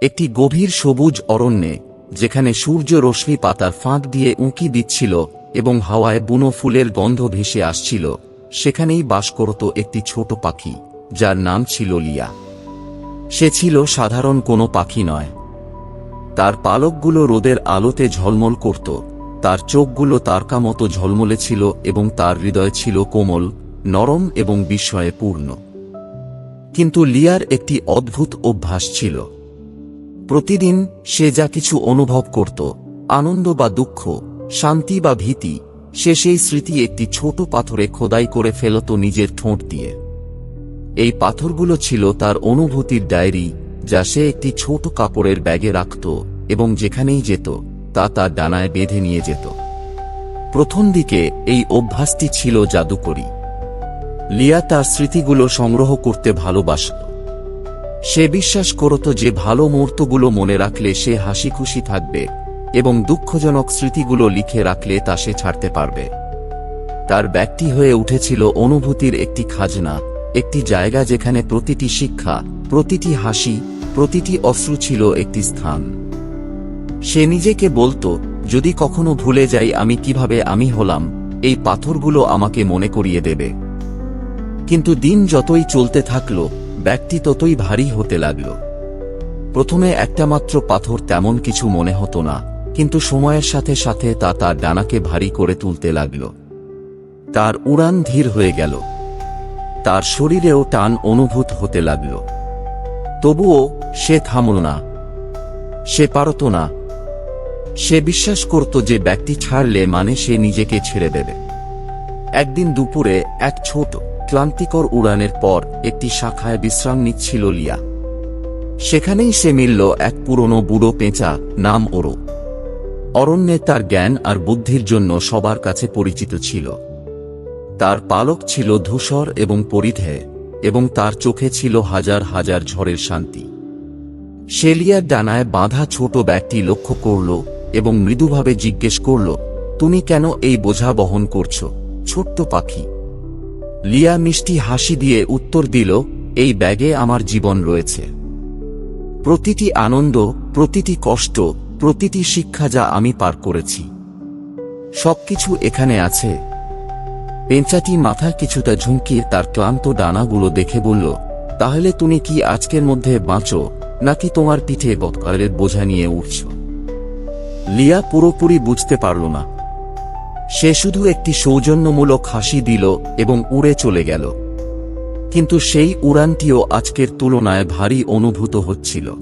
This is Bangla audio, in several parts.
একটি গভীর সবুজ অরণ্যে, যেখানে সূর্য রশ্মি পাতার ফাঁক দিয়ে উঁকি দিচ্ছিল এবং হাওয়ায় বুনো ফুলের গন্ধ ভেসে আসছিল, সেখানেই বাস করত একটি ছোট পাখি, যার নাম ছিল লিয়া। সে ছিল সাধারণ কোনো পাখি নয়। তার পালকগুলো রোদের আলোতে ঝলমল করত, তার চোখগুলো তারকা মতো ঝলমলে ছিল এবং তার হৃদয় ছিল কোমল, নরম এবং বিস্ময়ে পূর্ণ। কিন্তু লিয়ার একটি অদ্ভুত অভ্যাস ছিল। প্রতিদিন সে যা কিছু অনুভব করত, আনন্দ বা দুঃখ, শান্তি বা ভীতি, সে সেই স্মৃতি একটি ছোট পাথরে খোদাই করে ফেলত নিজের ঠোঁট দিয়ে। এই পাথরগুলো ছিল তার অনুভূতির ডায়েরি, যা সে একটি ছোট কাপড়ের ব্যাগে রাখত এবং যেখানেই যেত, তা তার ডানায় বেঁধে নিয়ে যেত। প্রথম দিকে এই অভ্যাসটি ছিল জাদুকরী। লিয়া তার স্মৃতিগুলো সংগ্রহ করতে ভালোবাসত। সে বিশ্বাস করত যে ভালো মুহূর্তগুলো মনে রাখলে সে হাসি খুশি থাকবে, এবং দুঃখজনক স্মৃতিগুলো লিখে রাখলে তা সে ছাড়তে পারবে। তার ব্যক্তি হয়ে উঠেছিল অনুভূতির একটি খাজনা, একটি জায়গা যেখানে প্রতিটি শিক্ষা, প্রতিটি হাসি, প্রতিটি অশ্রু ছিল একটি স্থান। সে নিজেকে বলতো, যদি কখনো ভুলে যাই আমি কীভাবে আমি হলাম, এই পাথরগুলো আমাকে মনে করিয়ে দেবে। কিন্তু দিন যতই চলতে থাকল ব্যাগটি ততই ভারী হতে লাগল। প্রথমে একটা মাত্র পাথর তেমন কিছু মনে হতো না, কিন্তু সময়ের সাথে সাথে তা তার ডানাকে ভারী করে তুলতে লাগল। তার উড়ান ধীর হয়ে গেল। তার শরীরেও টান অনুভূত হতে লাগল। তবুও সে থামল না। সে পারত না। সে বিশ্বাস করত যে ব্যক্তি ছাড়লে মানে সে নিজেকে ছেড়ে দেবে। একদিন দুপুরে এক ছোট ক্লান্তিকর উড়ানের পর একটি শাখায় বিশ্রাম নিচ্ছিল লিয়া। সেখানেই সে মিলল এক পুরনো বুড়ো পেঁচা নাম ওরো। অরণ্যে তার জ্ঞান আর বুদ্ধির জন্য সবার কাছে পরিচিত ছিল। তার পালক ছিল ধূসর এবং পরিধেয় এবং তার চোখে ছিল হাজার হাজার ঝড়ের শান্তি। শেলিয়ার ডানায় বাঁধা ছোট ব্যাগটি লক্ষ্য করল এবং মৃদুভাবে জিজ্ঞেস করল, তুমি কেন এই বোঝা বহন করছ, ছোট্ট পাখি? লিয়া মিষ্টি হাসি দিয়ে উত্তর দিল, এই ব্যাগে আমার জীবন রয়েছে। প্রতিটি আনন্দ, প্রতিটি কষ্ট, প্রতিটি শিক্ষা যা আমি পার করেছি। সবকিছু এখানে আছে। পেঞ্চাটি মাথার কিছুটা ঝুঁকিয়ে তার ক্লান্ত ডানাগুলো দেখে বলল, তাহলে তুমি কি আজকের মধ্যে বাঁচো, নাকি তোমার পিঠে বৎকারের বোঝা নিয়ে উঠছ? লিয়া পুরোপুরি বুঝতে পারল না। সে শুধু একটি সৌজন্যমূলক হাসি দিল এবং উড়ে চলে গেল। কিন্তু সেই উড়ানটিও আজকের তুলনায় ভারী অনুভূত হচ্ছিল।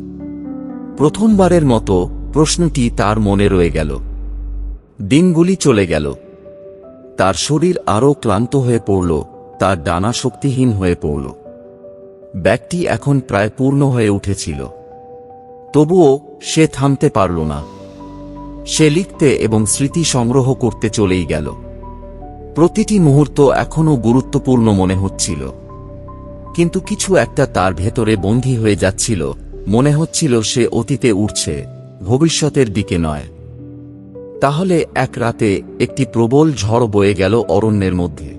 প্রথমবারের মতো প্রশ্নটি তার মনে রয়ে গেল। দিনগুলি চলে গেল। তার শরীর আরও ক্লান্ত হয়ে পড়ল, তার ডানা শক্তিহীন হয়ে পড়ল। ব্যাগটি এখন প্রায় পূর্ণ হয়ে উঠেছিল। তবুও সে থামতে পারল না। সে লিখতে এবং স্মৃতি সংগ্রহ করতে চলেই গেল। প্রতিটি মুহূর্ত এখনও গুরুত্বপূর্ণ মনে হচ্ছিল। কিন্তু কিছু একটা তার ভেতরে বন্দী হয়ে যাচ্ছিল, মনে হচ্ছিল সে অতীতে উঠছে ভবিষ্যতের দিকে নয়। তাহলে এক রাতে একটি প্রবল ঝড় বয়ে গেল অরণ্যের মধ্যে।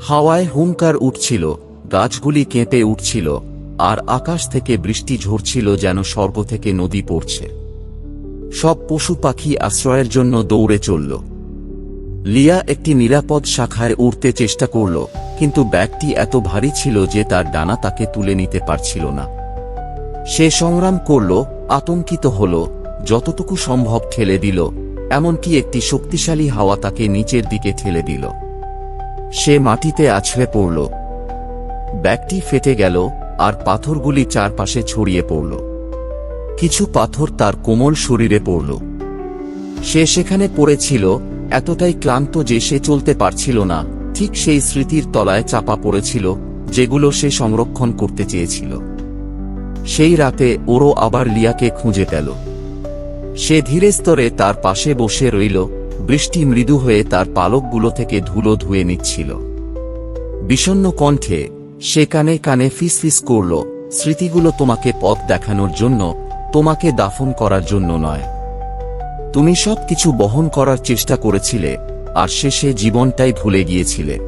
হাওয়ায় হুঙ্কার উঠছিল, গাছগুলি কেঁপে উঠছিল, আর আকাশ থেকে বৃষ্টি ঝরছিল যেন স্বর্গ থেকে নদী পড়ছে। সব পশু পাখি আশ্রয়ের জন্য দৌড়ে চলল। লিয়া একটি নিরাপদ শাখায় উড়তে চেষ্টা করল, কিন্তু ব্যাগটি এত ভারী ছিল যে তার ডানা তাকে তুলে নিতে পারছিল না। সে সংগ্রাম করল, আতঙ্কিত হল, যতটুকু সম্ভব ঠেলে দিল, এমনকি একটি শক্তিশালী হাওয়া তাকে নিচের দিকে ঠেলে দিল। সে মাটিতে আছড়ে পড়ল। ব্যাগটি ফেটে গেল, আর পাথরগুলি চারপাশে ছড়িয়ে পড়ল। কিছু পাথর তার কোমল শরীরে পড়ল। সে সেখানে পড়েছিল, এতটাই ক্লান্ত যে সে চলতে পারছিল না। ঠিক সেই স্মৃতির তলায় চাপা পড়েছিল, যেগুলো সে সংরক্ষণ করতে চেয়েছিল। সেই রাতে ওরও আবার লিয়াকে খুঁজে পেল। সে ধীরে স্তরে তার পাশে বসে রইল, বৃষ্টি মৃদু হয়ে তার পালকগুলো থেকে ধুলো ধুয়ে নিচ্ছিল। বিষণ্ন কণ্ঠে সে কানে কানে ফিসফিস করল, স্মৃতিগুলো তোমাকে পথ দেখানোর জন্য তোমাকে দাফন করার জন্য নয়। তুমি সব কিছু বহন করার চেষ্টা করেছিলে, আর শেষে জীবনটাই ভুলে গিয়েছিলে।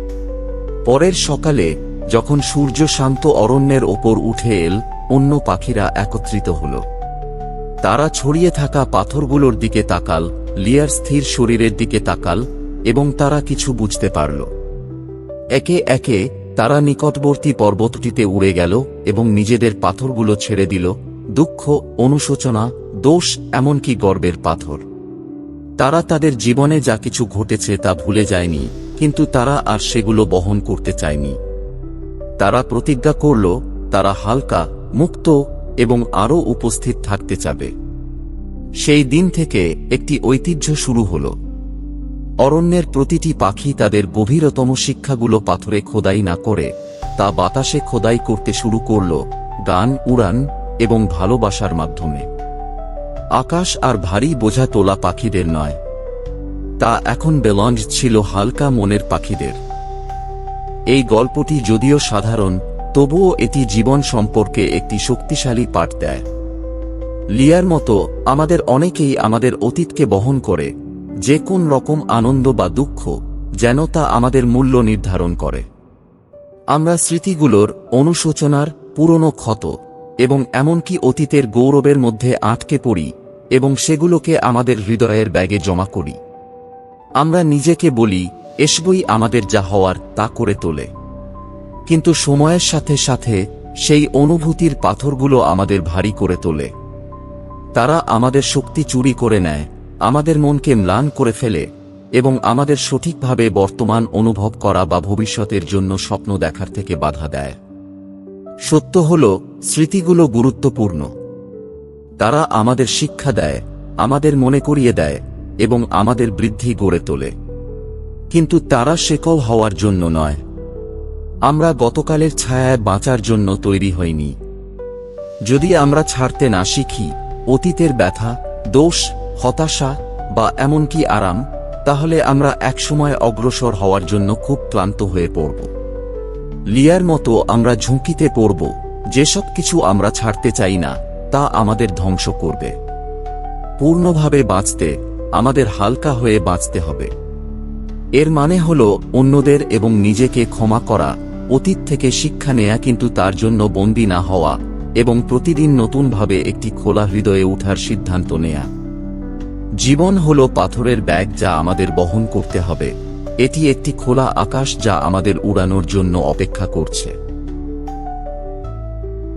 পরের সকালে, যখন সূর্য শান্ত অরণ্যের ওপর উঠে এল, অন্য পাখিরা একত্রিত হল। তারা ছড়িয়ে থাকা পাথরগুলোর দিকে তাকাল, লিয়ার স্থির শরীরের দিকে তাকাল, এবং তারা কিছু বুঝতে পারল। একে একে, তারা নিকটবর্তী পর্বতটিতে উড়ে গেল, এবং নিজেদের পাথরগুলো ছেড়ে দিল দুঃখ, অনুশোচনা, দোষ, এমনকি গর্বের পাথর। তারা তাদের জীবনে যা কিছু ঘটেছে তা ভুলে যায়নি, কিন্তু তারা আর সেগুলো বহন করতে চায়নি। তারা প্রতিজ্ঞা করল, তারা হালকা, মুক্ত এবং আরও উপস্থিত থাকতে চাবে। সেই দিন থেকে একটি ঐতিহ্য শুরু হল। অরণ্যের প্রতিটি পাখি তাদের গভীরতম শিক্ষাগুলো পাথরে খোদাই না করে, তা বাতাসে খোদাই করতে শুরু করল, গান, উড়ান এবং ভালোবাসার মাধ্যমে। আকাশ আর ভারী বোঝা তোলা পাখিদের নয়। তা এখন বেলঞ্জ ছিল হালকা মনের পাখিদের। এই গল্পটি যদিও সাধারণ, তবুও এটি জীবন সম্পর্কে একটি শক্তিশালী পাঠ দেয়। লিয়ার মতো আমাদের অনেকেই আমাদের অতীতকে বহন করে যে কোন রকম আনন্দ বা দুঃখ যেন তা আমাদের মূল্য নির্ধারণ করে। আমরা স্মৃতিগুলোর অনুশোচনার পুরনো ক্ষত এবং এমনকি অতীতের গৌরবের মধ্যে আটকে পড়ি এবং সেগুলোকে আমাদের হৃদয়ের ব্যাগে জমা করি। আমরা নিজেকে বলি, এসবই আমাদের যা হওয়ার, তা করে তোলে। কিন্তু সময়ের সাথে সাথে সেই অনুভূতির পাথরগুলো আমাদের ভারী করে তোলে। তারা আমাদের শক্তি চুরি করে নেয়, আমাদের মনকে ম্লান করে ফেলে এবং আমাদের সঠিকভাবে বর্তমান অনুভব করা বা ভবিষ্যতের জন্য স্বপ্ন দেখার থেকে বাধা দেয়। সত্য হল স্মৃতিগুলো গুরুত্বপূর্ণ। তারা আমাদের শিক্ষা দেয়, আমাদের মনে করিয়ে দেয় এবং আমাদের বৃদ্ধি গড়ে তোলে। কিন্তু তারা শেকল হওয়ার জন্য নয়। আমরা গতকালের ছায়ায় বাঁচার জন্য তৈরি হইনি। যদি আমরা ছাড়তে না শিখি, অতীতের ব্যথা, দোষ, হতাশা বা এমনকি আরাম, তাহলে আমরা একসময় অগ্রসর হওয়ার জন্য খুব ক্লান্ত হয়ে পড়ব। লিয়ার মতো আমরা ঝুঁকিতে পড়ব। যেসব কিছু আমরা ছাড়তে চাই না, তা আমাদের ধ্বংস করবে। পূর্ণভাবে বাঁচতে, আমাদের হালকা হয়ে বাঁচতে হবে। এর মানে হল, অন্যদের এবং নিজেকে ক্ষমা করা, অতীত থেকে শিক্ষা নেয়া কিন্তু তার জন্য বন্দী না হওয়া এবং প্রতিদিন নতুনভাবে একটি খোলা হৃদয়ে ওঠার সিদ্ধান্ত নেয়া। জীবন হল পাথরের ব্যাগ যা আমাদের বহন করতে হবে। এটি একটি খোলা আকাশ যা আমাদের উড়ানোর জন্য অপেক্ষা করছে।